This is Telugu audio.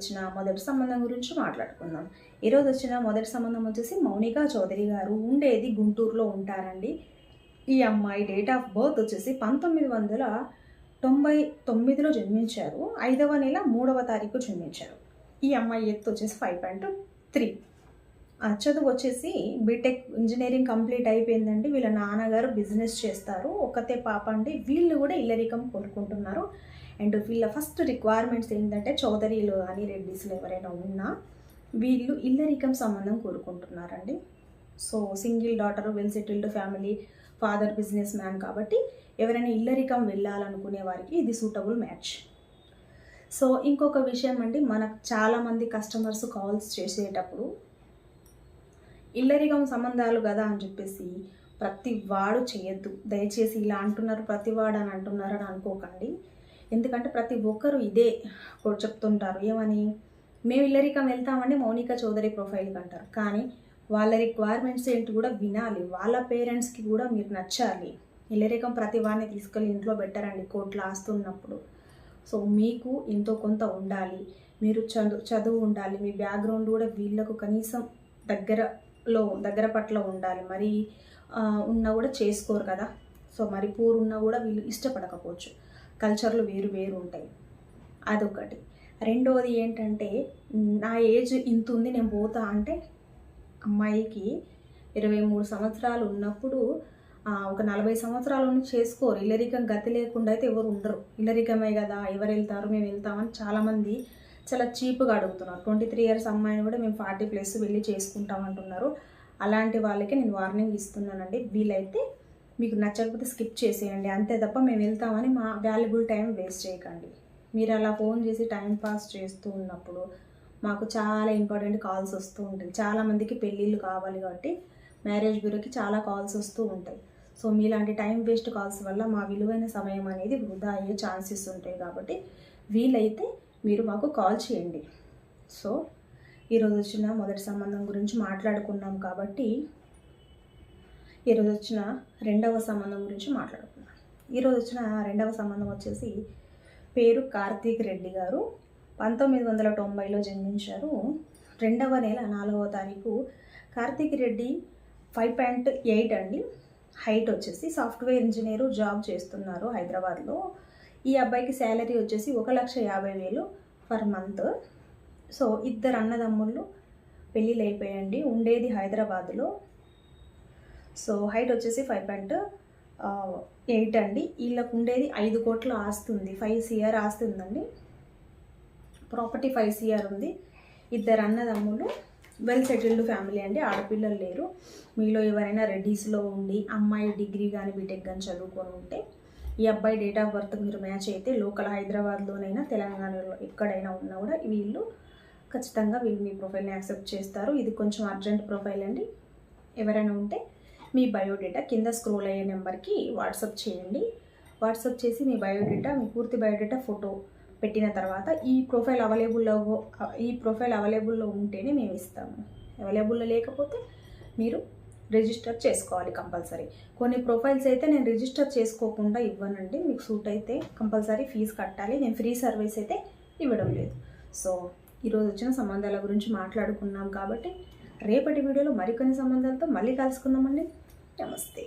వచ్చిన మొదటి సంబంధం గురించి మాట్లాడుకుందాం. ఈరోజు వచ్చిన మొదటి సంబంధం వచ్చేసి మౌనిక చౌదరి గారు ఉండేది గుంటూరులో ఉంటారండి. ఈ అమ్మాయి డేట్ ఆఫ్ బర్త్ వచ్చేసి పంతొమ్మిది వందల తొంభై తొమ్మిదిలో జన్మించారు. ఐదవ నెల మూడవ తారీఖు జన్మించారు. ఈ అమ్మాయి ఎత్తు వచ్చేసి ఫైవ్ పాయింట్ త్రీ చదువు వచ్చేసి బీటెక్ ఇంజనీరింగ్ కంప్లీట్ అయిపోయిందండి. వీళ్ళ నాన్నగారు బిజినెస్ చేస్తారు. ఒకతే పాప అండి. వీళ్ళు కూడా ఇల్లరికం కోరుకుంటున్నారు. అండ్ వీళ్ళ ఫస్ట్ రిక్వైర్మెంట్స్ ఏంటంటే చౌదరీలు కానీ రెడ్డిస్లు ఎవరైనా ఉన్నా వీళ్ళు ఇల్లరికం సంబంధం కోరుకుంటున్నారండి. So single daughter well settled family father businessman కాబట్టి ఎవరైనా ఇల్లరికం వెళ్ళాలనుకునే వారికి ఇది సూటబుల్ మ్యాచ్. సో ఇంకొక విషయం అండి మనకు చాలామంది కస్టమర్స్ కాల్స్ చేసేటప్పుడు ఇల్లరికం సంబంధాలు కదా అని చెప్పేసి ప్రతి వాడు చేయొద్దు. దయచేసి ఇలా అంటున్నారు ప్రతి వాడు అని అంటున్నారు అని అనుకోకండి. ఎందుకంటే ప్రతి ఒక్కరు ఇదే చెప్తుంటారు. ఏమని? మేము ఇల్లరికం వెళ్తామని మౌనిక చౌదరి ప్రొఫైల్కి అంటారు కానీ వాళ్ళ రిక్వైర్మెంట్స్ ఏంటి కూడా వినాలి. వాళ్ళ పేరెంట్స్కి కూడా మీరు నచ్చాలి. ఇల్లరికం ప్రతి వాడిని తీసుకెళ్ళి ఇంట్లో పెట్టారండి కోట్లు ఆస్తున్నప్పుడు. సో మీకు ఎంతో కొంత ఉండాలి. మీరు చదువు చదువు ఉండాలి. మీ బ్యాక్గ్రౌండ్ కూడా వీళ్ళకు కనీసం దగ్గరలో దగ్గర పట్ల ఉండాలి. మరి ఉన్నా కూడా చేసుకోరు కదా. సో మరి పూర్ ఉన్నా కూడా వీళ్ళు ఇష్టపడకపోవచ్చు. కల్చర్లు వేరు వేరు ఉంటాయి. అదొకటి రెండవది ఏంటంటే నా ఏజ్ ఇంత ఉంది నేను పోతా అంటే అమ్మాయికి ఇరవై మూడు సంవత్సరాలు ఉన్నప్పుడు ఒక నలభై సంవత్సరాల నుంచి చేసుకోరు. ఇల్లరికం గతి లేకుండా అయితే ఎవరు ఉండరు. ఇల్లరికమే కదా ఎవరు వెళ్తారు మేము వెళ్తామని చాలామంది చాలా చీప్గా అడుగుతున్నారు. ట్వంటీ త్రీ ఇయర్స్ అమ్మాయిని కూడా మేము ఫార్టీ ప్లస్ వెళ్ళి చేసుకుంటాం అంటున్నారు. అలాంటి వాళ్ళకి నేను వార్నింగ్ ఇస్తున్నానండి. వీలైతే మీకు నచ్చకపోతే స్కిప్ చేసేయండి. అంతే తప్ప మేము వెళ్తామని మా వాల్యుబుల్ టైం వేస్ట్ చేయకండి. మీరు అలా ఫోన్ చేసి టైం పాస్ చేస్తూ ఉన్నప్పుడు మాకు చాలా ఇంపార్టెంట్ కాల్స్ వస్తూ ఉంటాయి. చాలామందికి పెళ్ళిళ్ళు కావాలి కాబట్టి మ్యారేజ్ బ్యూరోకి చాలా కాల్స్ వస్తూ ఉంటాయి. సో మీలాంటి టైం వేస్ట్ కాల్స్ వల్ల మా విలువైన సమయం అనేది వృధా అయ్యే ఛాన్సెస్ ఉంటాయి కాబట్టి వీలైతే మీరు మాకు కాల్ చేయండి. సో ఈరోజు వచ్చిన మొదటి సంబంధం గురించి మాట్లాడుకున్నాం కాబట్టి ఈరోజు వచ్చిన రెండవ సంబంధం గురించి మాట్లాడుకున్నాం ఈరోజు వచ్చిన రెండవ సంబంధం వచ్చేసి పేరు కార్తీక్ రెడ్డి గారు. పంతొమ్మిది వందల తొంభైలో జన్మించారు. రెండవ నెల నాలుగవ తారీఖు Karthik Reddy five point eight అండి. హైట్ వచ్చేసి సాఫ్ట్వేర్ ఇంజనీరు జాబ్ చేస్తున్నారు హైదరాబాద్లో. ఈ అబ్బాయికి శాలరీ వచ్చేసి ఒక లక్ష యాభై వేలు పర్ మంత్. సో ఇద్దరు అన్నదమ్ముళ్ళు పెళ్ళిళ్ళు అయిపోయండి ఉండేది హైదరాబాద్లో. సో హైట్ వచ్చేసి ఫైవ్ పాయింట్ ఎయిట్ అండి. వీళ్ళకు ఉండేది ఐదు కోట్ల ఆస్తి ఉంది. ఫైవ్ సిఆర్ ఆస్తి ఉందండి. ప్రాపర్టీ ఫైవ్ సిఆర్ ఉంది. ఇద్దరు అన్నదమ్ములు వెల్ సెటిల్డ్ ఫ్యామిలీ అండి. ఆడపిల్లలు లేరు. మీలో ఎవరైనా రెడీస్లో ఉండి అమ్మాయి డిగ్రీ కానీ బీటెక్ కానీ చదువుకొని ఉంటే ఈ అబ్బాయి డేట్ ఆఫ్ బర్త్ మీరు మ్యాచ్ అయితే లోకల్ హైదరాబాద్లోనైనా తెలంగాణలో ఎక్కడైనా ఉన్నా కూడా వీళ్ళు ఖచ్చితంగా వీళ్ళు మీ ప్రొఫైల్ని యాక్సెప్ట్ చేస్తారు. ఇది కొంచెం అర్జెంట్ ప్రొఫైల్ అండి. ఎవరైనా ఉంటే మీ బయోడేటా కింద స్క్రోల్ అయ్యే నెంబర్కి వాట్సాప్ చేయండి. వాట్సాప్ చేసి మీ బయోడేటా మీ పూర్తి బయోడేటా ఫోటో పెట్టిన తర్వాత ఈ ప్రొఫైల్ అవైలబుల్లో ఈ ప్రొఫైల్ అవైలబుల్లో ఉంటేనే మేము ఇస్తాము. అవైలబుల్లో లేకపోతే మీరు రిజిస్టర్ చేసుకోవాలి కంపల్సరీ. కొన్ని ప్రొఫైల్స్ అయితే నేను రిజిస్టర్ చేసుకోకుండా ఇవ్వనండి. మీకు సూట్ అయితే కంపల్సరీ ఫీజు కట్టాలి. నేను ఫ్రీ సర్వీస్ అయితే ఇవ్వడం లేదు. సో ఈరోజు వచ్చిన సంబంధాల గురించి మాట్లాడుకున్నాం కాబట్టి రేపటి వీడియోలో మరికొన్ని సంబంధాలతో మళ్ళీ కలుసుకుందామండి. నమస్తే.